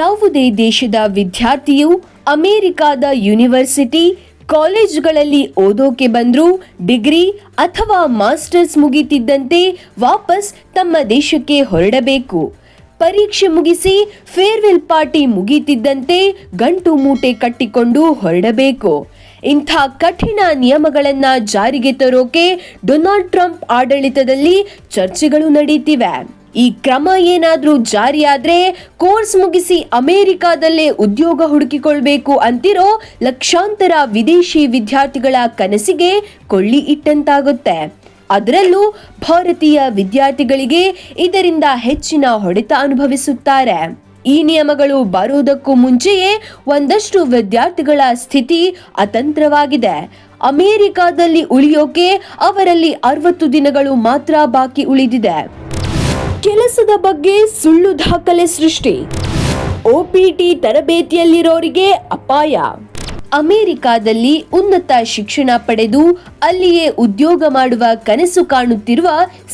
ಯಾವುದೇ ದೇಶದ ವಿದ್ಯಾರ್ಥಿಯು ಅಮೆರಿಕಾದ ಯೂನಿವರ್ಸಿಟಿ, ಕಾಲೇಜುಗಳಲ್ಲಿ ಓದೋಕೆ ಬಂದರೂ, ಡಿಗ್ರಿ ಅಥವಾ ಮಾಸ್ಟರ್ಸ್ ಮುಗಿತಿದ್ದಂತೆ ವಾಪಸ್ ತಮ್ಮ ದೇಶಕ್ಕೆ ಹೊರಡಬೇಕು. ಪರೀಕ್ಷೆ ಮುಗಿಸಿ ಫೇರ್ವೆಲ್ ಪಾರ್ಟಿ ಮುಗಿತಿದ್ದಂತೆ ಗಂಟು ಮೂಟೆ ಕಟ್ಟಿಕೊಂಡು ಹೊರಡಬೇಕು. ಇಂಥ ಕಠಿಣ ನಿಯಮಗಳನ್ನು ಜಾರಿಗೆ ತರೋಕೆ ಡೊನಾಲ್ಡ್ ಟ್ರಂಪ್ ಆಡಳಿತದಲ್ಲಿ ಚರ್ಚೆಗಳು ನಡೀತಿವೆ. ಈ ಕ್ರಮ ಏನಾದರೂ ಜಾರಿಯಾದರೆ ಕೋರ್ಸ್ ಮುಗಿಸಿ ಅಮೆರಿಕಾದಲ್ಲೇ ಉದ್ಯೋಗ ಹುಡುಕಿಕೊಳ್ಬೇಕು ಅಂತಿರೋ ಲಕ್ಷಾಂತರ ವಿದೇಶಿ ವಿದ್ಯಾರ್ಥಿಗಳ ಕನಸಿಗೆ ಕೊಳ್ಳಿ ಇಟ್ಟಂತಾಗುತ್ತೆ. ಅದರಲ್ಲೂ ಭಾರತೀಯ ವಿದ್ಯಾರ್ಥಿಗಳಿಗೆ ಇದರಿಂದ ಹೆಚ್ಚಿನ ಹೊಡೆತ ಅನುಭವಿಸುತ್ತಾರೆ. ಈ ನಿಯಮಗಳು ಬರುವುದಕ್ಕೂ ಮುಂಚೆಯೇ ಒಂದಷ್ಟು ವಿದ್ಯಾರ್ಥಿಗಳ ಸ್ಥಿತಿ ಅತಂತ್ರವಾಗಿದೆ. ಅಮೆರಿಕಾದಲ್ಲಿ ಉಳಿಯೋಕೆ ಅವರಲ್ಲಿ ಅರವತ್ತು ದಿನಗಳು ಮಾತ್ರ ಬಾಕಿ ಉಳಿದಿದೆ. ಕೆಲಸದ ಬಗ್ಗೆ ಸುಳ್ಳು ದಾಖಲೆ ಸೃಷ್ಟಿ. ಒಪಿಟಿ ತರಬೇತಿಯಲ್ಲಿರೋರಿಗೆ ಅಪಾಯ. ಅಮೆರಿಕಾದಲ್ಲಿ ಉನ್ನತ ಶಿಕ್ಷಣ ಪಡೆದು ಅಲ್ಲಿಯೇ ಉದ್ಯೋಗ ಮಾಡುವ ಕನಸು ಕಾಣುತ್ತಿರುವ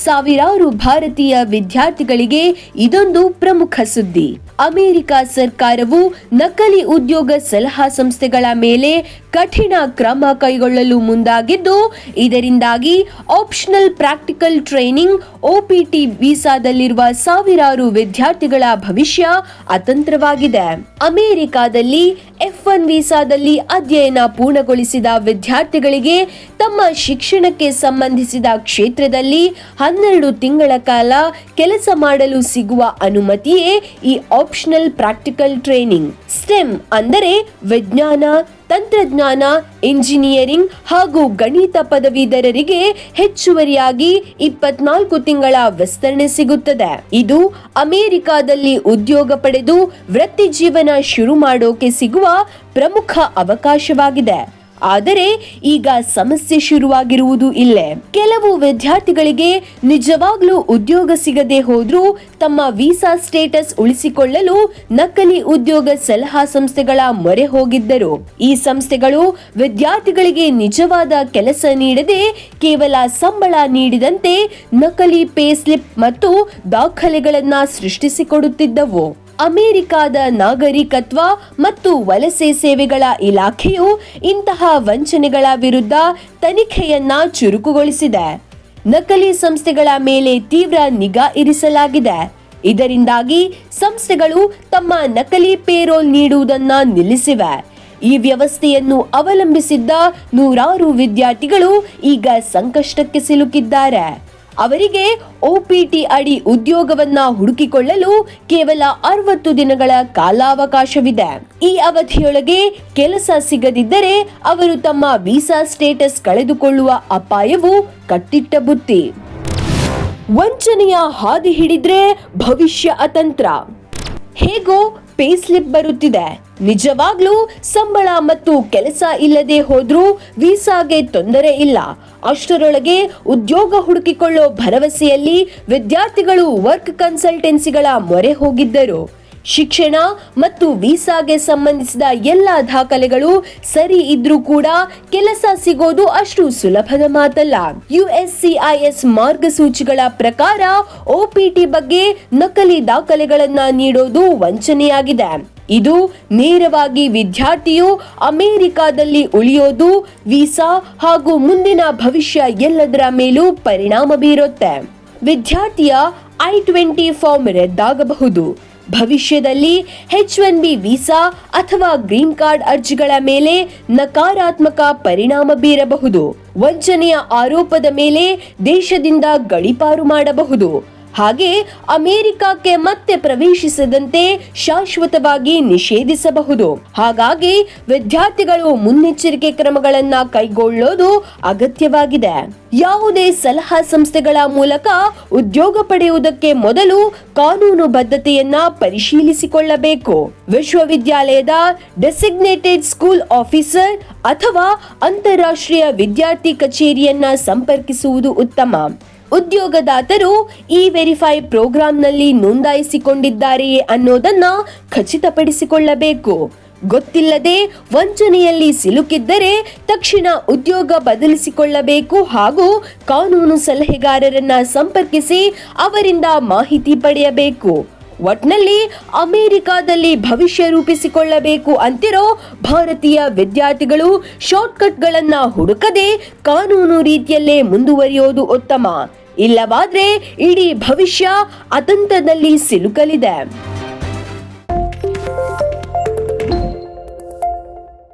ಸಾವಿರಾರು ಭಾರತೀಯ ವಿದ್ಯಾರ್ಥಿಗಳಿಗೆ ಇದೊಂದು ಪ್ರಮುಖ ಸುದ್ದಿ. ಅಮೆರಿಕ ಸರ್ಕಾರವು ನಕಲಿ ಉದ್ಯೋಗ ಸಲಹಾ ಸಂಸ್ಥೆಗಳ ಮೇಲೆ ಕಠಿಣ ಕ್ರಮ ಕೈಗೊಳ್ಳಲು ಮುಂದಾಗಿದ್ದು, ಇದರಿಂದಾಗಿ ಆಪ್ಷನಲ್ ಪ್ರಾಕ್ಟಿಕಲ್ ಟ್ರೈನಿಂಗ್ ಒಪಿಟಿ ವೀಸಾದಲ್ಲಿರುವ ಸಾವಿರಾರು ವಿದ್ಯಾರ್ಥಿಗಳ ಭವಿಷ್ಯ ಅತಂತ್ರವಾಗಿದೆ. ಅಮೆರಿಕಾದಲ್ಲಿ ಎಫ್ ಒನ್ ವೀಸಾದಲ್ಲಿ ಅಧ್ಯಯನ ಪೂರ್ಣಗೊಳಿಸಿದ ವಿದ್ಯಾರ್ಥಿಗಳಿಗೆ ತಮ್ಮ ಶಿಕ್ಷಣಕ್ಕೆ ಸಂಬಂಧಿಸಿದ ಕ್ಷೇತ್ರದಲ್ಲಿ ಹನ್ನೆರಡು ತಿಂಗಳ ಕಾಲ ಕೆಲಸ ಮಾಡಲು ಸಿಗುವ ಅನುಮತಿಯೇ ಈ ಆಪ್ಷನಲ್ ಪ್ರಾಕ್ಟಿಕಲ್ ಟ್ರೈನಿಂಗ್ ಸ್ಟೆಮ್ ಅಂದರೆ ವಿಜ್ಞಾನ ತಂತ್ರಜ್ಞಾನ, ಇಂಜಿನಿಯರಿಂಗ್ ಹಾಗೂ ಗಣಿತ ಪದವೀಧರರಿಗೆ ಹೆಚ್ಚುವರಿಯಾಗಿ ಇಪ್ಪತ್ನಾಲ್ಕು ತಿಂಗಳ ವಿಸ್ತರಣೆ ಸಿಗುತ್ತದೆ. ಇದು ಅಮೆರಿಕಾದಲ್ಲಿ ಉದ್ಯೋಗ ಪಡೆದು ವೃತ್ತಿ ಜೀವನ ಶುರು ಮಾಡೋಕೆ ಸಿಗುವ ಪ್ರಮುಖ ಅವಕಾಶವಾಗಿದೆ. ಆದರೆ ಈಗ ಸಮಸ್ಯೆ ಶುರುವಾಗಿರುವುದು ಇಲ್ಲೇ. ಕೆಲವು ವಿದ್ಯಾರ್ಥಿಗಳಿಗೆ ನಿಜವಾಗ್ಲೂ ಉದ್ಯೋಗ ಸಿಗದೆ ಹೋದ್ರೂ ತಮ್ಮ ವೀಸಾ ಸ್ಟೇಟಸ್ ಉಳಿಸಿಕೊಳ್ಳಲು ನಕಲಿ ಉದ್ಯೋಗ ಸಲಹಾ ಸಂಸ್ಥೆಗಳ ಮೊರೆ ಹೋಗಿದ್ದರು. ಈ ಸಂಸ್ಥೆಗಳು ವಿದ್ಯಾರ್ಥಿಗಳಿಗೆ ನಿಜವಾದ ಕೆಲಸ ನೀಡದೆ ಕೇವಲ ಸಂಬಳ ನೀಡಿದಂತೆ ನಕಲಿ ಪೇ ಸ್ಲಿಪ್ ಮತ್ತು ದಾಖಲೆಗಳನ್ನ ಸೃಷ್ಟಿಸಿಕೊಡುತ್ತಿದ್ದವು. ಅಮೆರಿಕಾದ ನಾಗರಿಕತ್ವ ಮತ್ತು ವಲಸೆ ಸೇವೆಗಳ ಇಲಾಖೆಯು ಇಂತಹ ವಂಚನೆಗಳ ವಿರುದ್ಧ ತನಿಖೆಯನ್ನ ಚುರುಕುಗೊಳಿಸಿದೆ. ನಕಲಿ ಸಂಸ್ಥೆಗಳ ಮೇಲೆ ತೀವ್ರ ನಿಗಾ ಇರಿಸಲಾಗಿದೆ. ಇದರಿಂದಾಗಿ ಸಂಸ್ಥೆಗಳು ತಮ್ಮ ನಕಲಿ ಪೇರೋಲ್ ನೀಡುವುದನ್ನ ನಿಲ್ಲಿಸಿವೆ. ಈ ವ್ಯವಸ್ಥೆಯನ್ನು ಅವಲಂಬಿಸಿದ್ದ ನೂರಾರು ವಿದ್ಯಾರ್ಥಿಗಳು ಈಗ ಸಂಕಷ್ಟಕ್ಕೆ ಸಿಲುಕಿದ್ದಾರೆ. ಅವರಿಗೆ ಒಪಿಟಿ ಅಡಿ ಉದ್ಯೋಗವನ್ನ ಹುಡುಕಿಕೊಳ್ಳಲು ಕೇವಲ ಅರವತ್ತು ದಿನಗಳ ಕಾಲಾವಕಾಶವಿದೆ. ಈ ಅವಧಿಯೊಳಗೆ ಕೆಲಸ ಸಿಗದಿದ್ದರೆ ಅವರು ತಮ್ಮ ವೀಸಾ ಸ್ಟೇಟಸ್ ಕಳೆದುಕೊಳ್ಳುವ ಅಪಾಯವು ಕಟ್ಟಿಟ್ಟ ಬುತ್ತಿ. ವಂಚನೆಯ ಹಾದಿ ಹಿಡಿದ್ರೆ ಭವಿಷ್ಯ ಅತಂತ್ರ. ಹೇಗೋ ಪೇ ಸ್ಲಿಪ್ ಬರುತ್ತಿದೆ. ನಿಜವಾಗ್ಲೂ ಸಂಬಳ ಮತ್ತು ಕೆಲಸ ಇಲ್ಲದೆ ಹೋದ್ರೂ ವೀಸಾಗೆ ತೊಂದರೆ ಇಲ್ಲ. ಅಷ್ಟರೊಳಗೆ ಉದ್ಯೋಗ ಹುಡುಕಿಕೊಳ್ಳೋ ಭರವಸೆಯಲ್ಲಿ ವಿದ್ಯಾರ್ಥಿಗಳು ವರ್ಕ್ ಕನ್ಸಲ್ಟೆನ್ಸಿಗಳ ಮೊರೆ ಹೋಗಿದ್ದರು. ಶಿಕ್ಷಣ ಮತ್ತು ವೀಸಾಗೆ ಸಂಬಂಧಿಸಿದ ಎಲ್ಲ ದಾಖಲೆಗಳು ಸರಿ ಇದ್ರೂ ಕೂಡ ಕೆಲಸ ಸಿಗೋದು ಅಷ್ಟು ಸುಲಭದ ಮಾತಲ್ಲ. ಯುಎಸ್ಸಿಐಎಸ್ ಮಾರ್ಗಸೂಚಿಗಳ ಪ್ರಕಾರ ಒಪಿಟಿ ಬಗ್ಗೆ ನಕಲಿ ದಾಖಲೆಗಳನ್ನ ನೀಡೋದು ವಂಚನೆಯಾಗಿದೆ. ಇದು ನೇರವಾಗಿ ವಿದ್ಯಾರ್ಥಿಯು ಅಮೆರಿಕಾದಲ್ಲಿ ಉಳಿಯೋದು, ವೀಸಾ ಹಾಗೂ ಮುಂದಿನ ಭವಿಷ್ಯ ಎಲ್ಲದರ ಮೇಲೂ ಪರಿಣಾಮ ಬೀರುತ್ತೆ. ವಿದ್ಯಾರ್ಥಿಯ ಐ ಟ್ವೆಂಟಿ ಫಾರ್ಮ್ ರದ್ದಾಗಬಹುದು. ಭವಿಷ್ಯದಲ್ಲಿ ಹೆಚ್ ಒನ್ ಬಿ ವೀಸಾ ಅಥವಾ ಗ್ರೀನ್ ಕಾರ್ಡ್ ಅರ್ಜಿಗಳ ಮೇಲೆ ನಕಾರಾತ್ಮಕ ಪರಿಣಾಮ ಬೀರಬಹುದು. ವಂಚನೆಯ ಆರೋಪದ ಮೇಲೆ ದೇಶದಿಂದ ಗಡಿಪಾರು ಮಾಡಬಹುದು. ಹಾಗೆ ಅಮೆರಿಕಕ್ಕೆ ಮತ್ತೆ ಪ್ರವೇಶಿಸದಂತೆ ಶಾಶ್ವತವಾಗಿ ನಿಷೇಧಿಸಬಹುದು. ಹಾಗಾಗಿ ವಿದ್ಯಾರ್ಥಿಗಳು ಮುನ್ನೆಚ್ಚರಿಕೆ ಕ್ರಮಗಳನ್ನ ಕೈಗೊಳ್ಳೋದು ಅಗತ್ಯವಾಗಿದೆ. ಯಾವುದೇ ಸಲಹಾ ಸಂಸ್ಥೆಗಳ ಮೂಲಕ ಉದ್ಯೋಗ ಪಡೆಯುವುದಕ್ಕೆ ಮೊದಲು ಕಾನೂನು ಬದ್ಧತೆಯನ್ನ ಪರಿಶೀಲಿಸಿಕೊಳ್ಳಬೇಕು. ವಿಶ್ವವಿದ್ಯಾಲಯದ ಡೆಸಿಗ್ನೇಟೆಡ್ ಸ್ಕೂಲ್ ಆಫೀಸರ್ ಅಥವಾ ಅಂತಾರಾಷ್ಟ್ರೀಯ ವಿದ್ಯಾರ್ಥಿ ಕಚೇರಿಯನ್ನ ಸಂಪರ್ಕಿಸುವುದು ಉತ್ತಮ. ಉದ್ಯೋಗದಾತರು ಇ ವೆರಿಫೈ ಪ್ರೋಗ್ರಾಂನಲ್ಲಿ ನೋಂದಾಯಿಸಿಕೊಂಡಿದ್ದಾರೆಯೇ ಅನ್ನೋದನ್ನ ಖಚಿತಪಡಿಸಿಕೊಳ್ಳಬೇಕು. ಗೊತ್ತಿಲ್ಲದೆ ವಂಚನೆಯಲ್ಲಿ ಸಿಲುಕಿದ್ದರೆ ತಕ್ಷಣ ಉದ್ಯೋಗ ಬದಲಿಸಿಕೊಳ್ಳಬೇಕು ಹಾಗೂ ಕಾನೂನು ಸಲಹೆಗಾರರನ್ನ ಸಂಪರ್ಕಿಸಿ ಅವರಿಂದ ಮಾಹಿತಿ ಪಡೆಯಬೇಕು. ಒಟ್ನಲ್ಲಿ ಅಮೆರಿಕಾದಲ್ಲಿ ಭವಿಷ್ಯ ರೂಪಿಸಿಕೊಳ್ಳಬೇಕು ಅಂತಿರೋ ಭಾರತೀಯ ವಿದ್ಯಾರ್ಥಿಗಳು ಶಾರ್ಟ್ಕಟ್ಗಳನ್ನ ಹುಡುಕದೆ ಕಾನೂನು ರೀತಿಯಲ್ಲೇ ಮುಂದುವರಿಯೋದು ಉತ್ತಮ. ಇಲ್ಲವಾದ್ರೆ ಇಡೀ ಭವಿಷ್ಯ ಅತಂತದಲ್ಲಿ ಸಿಲುಕಲಿದೆ.